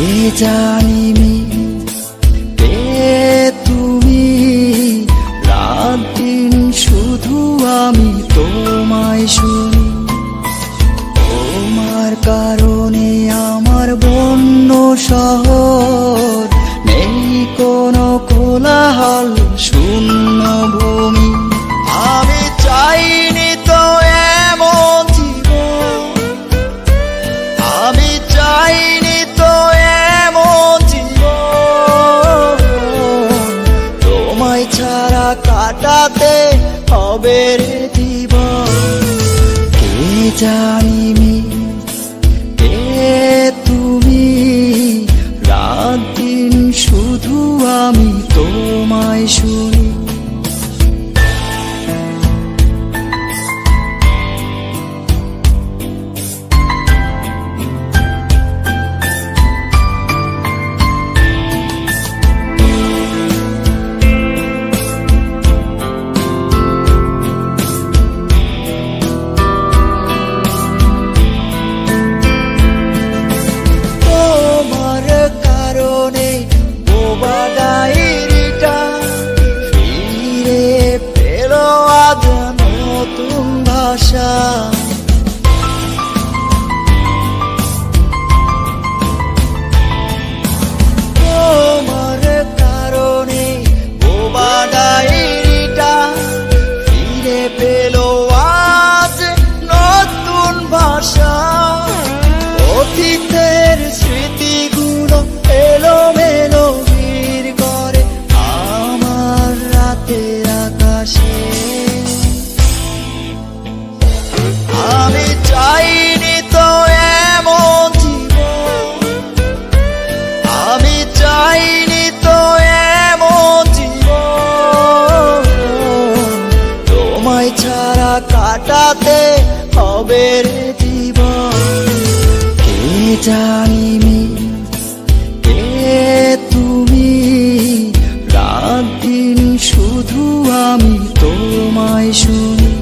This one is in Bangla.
কে জানিনি কে তুমি। রাত দিন শুধু আমি তোমায় শুনি। তোমার কারণে আমার বন্য শহর নেই কোনো কোলাহল। কাটাতে হবে রে জীবন কে জানিনি বোবা ডায়েরিটা ফিরে পেল নতুন ভাষা। রবের জীবন। কে জানিমি কে তুমি? রাত দিন শুধু আমি তোমায় শুনি।